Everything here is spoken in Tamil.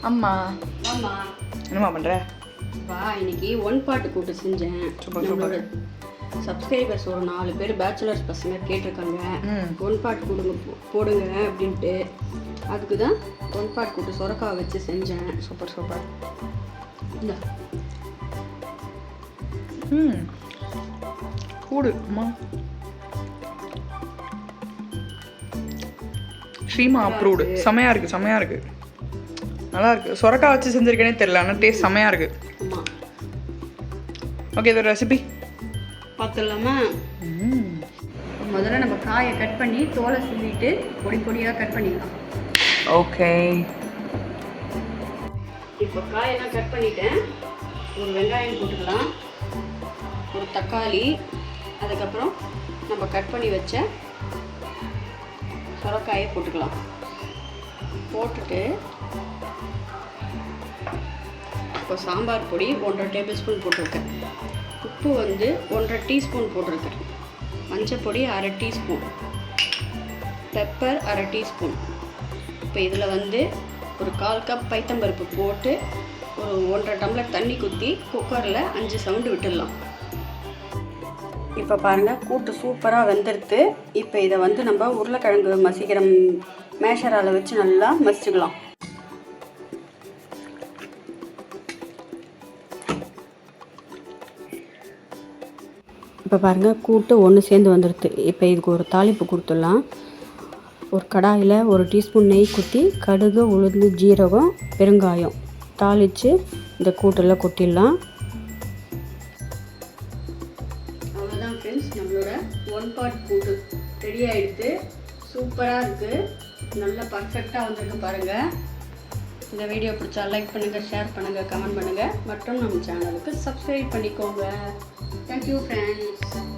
அம்மா. என்னம்மா பண்ற? வா இன்னைக்கு ஒன் பாட்டு கூட்டு செஞ்சேன். சப்ஸ்கிரைபர்ஸ் ஒரு நாலு பேர் பேச்சுலர்ஸ் பசங்க கேட்டிருக்காங்க. ம். ஒன் பாட் கொடுங்க போடுங்க அப்படின்ட்டு. அதுக்கு தான் ஒன் பாட் கூட்டு சொரக்காய் வச்சு செஞ்சேன். Super super. இந்த. ம். கூடு அம்மா. ஸ்ரீமா அப்ரூவ்டு செமையா இருக்கு செமையா இருக்கு. நல்லா இருக்கு. சொரக்காய் வச்சு செஞ்சிருக்கேனே தெரியல ஆனால் டேஸ்ட் செமையா இருக்கு. ஓகே இது ரெசிபி பார்த்துடலாமா? ம். முதல்ல நம்ம காயை கட் பண்ணி தோலை சுள்ளிட்டு பொடி பொடியாக கட் பண்ணிக்கலாம். ஓகே. இப்போ காயெல்லாம் கட் பண்ணிட்டேன். ஒரு வெங்காயம் போட்டுக்கலாம். ஒரு தக்காளி. அதுக்கப்புறம் நம்ம கட் பண்ணி வச்ச சுரக்காயை போட்டுக்கலாம். போட்டுட்டு இப்போ சாம்பார் பொடி ஒன்றரை டேபிள் ஸ்பூன் போட்டிருக்கேன். உப்பு வந்து ஒன்றரை டீஸ்பூன் போட்டிருக்கேன். மஞ்சப்பொடி அரை டீஸ்பூன். பெப்பர் அரை டீஸ்பூன். இப்போ இதில் வந்து ஒரு கால் கப் பைத்தம்பருப்பு போட்டு ஒரு ஒன்றரை டம்ளர் தண்ணி குத்தி குக்கரில் அஞ்சு சவுண்டு விட்டுடலாம். இப்போ பாருங்கள் கூட்டு சூப்பராக வெந்துடுத்து இப்போ இதை வந்து நம்ம உருளைக்கிழங்கு மசிக்கிற மேஷரால் வச்சு நல்லா மசிச்சுக்கலாம். இப்போ பாருங்கள் கூட்டு ஒன்று சேர்ந்து வந்துடுது இப்போ இதுக்கு ஒரு தாளிப்பு கொடுத்துடலாம். ஒரு கடாயில் ஒரு டீஸ்பூன் நெய் குத்தி கடுகு உளுந்து ஜீரகம் பெருங்காயம் தாளித்து இந்த கூட்டெல்லாம் கொட்டிடலாம். அவ்வளோதான் ஃப்ரெண்ட்ஸ் நம்மளோட ஒன் பார்ட் கூட்டு ரெடி ஆகிடுது சூப்பராக இருக்குது நல்லா பர்ஃபெக்டாக வந்திருக்கு பாருங்கள் இந்த வீடியோ பிடிச்சா லைக் பண்ணுங்கள் ஷேர் பண்ணுங்கள் கமெண்ட் பண்ணுங்கள் மற்றும் நம்ம சேனலுக்கு சப்ஸ்கிரைப் பண்ணிக்கோங்க. Thank you friends